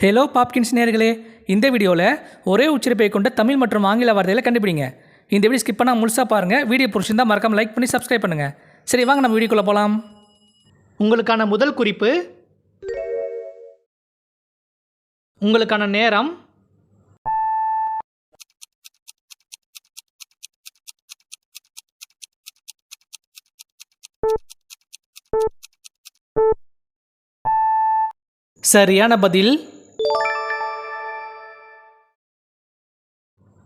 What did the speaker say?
Hello Popkins நேர்களே இந்த வீடியோவில் ஒரே உச்சரிப்பை கொண்ட தமிழ் மற்றும் ஆங்கில வார்த்தைகளை கண்டுபிடிங்க. இந்த வீடியோ ஸ்கிப் பண்ணால் முழுசாக பாருங்கள் வீடியோ பிடிச்சிருந்தா மறக்காம லைக் பண்ணி சப்ஸ்கிரைப் பண்ணுங்கள் சரி வாங்க நம்ம வீடியோக்குள்ளே போகலாம் உங்களுக்கான முதல் குறிப்பு உங்களுக்கான நேரம் சரியான பதில்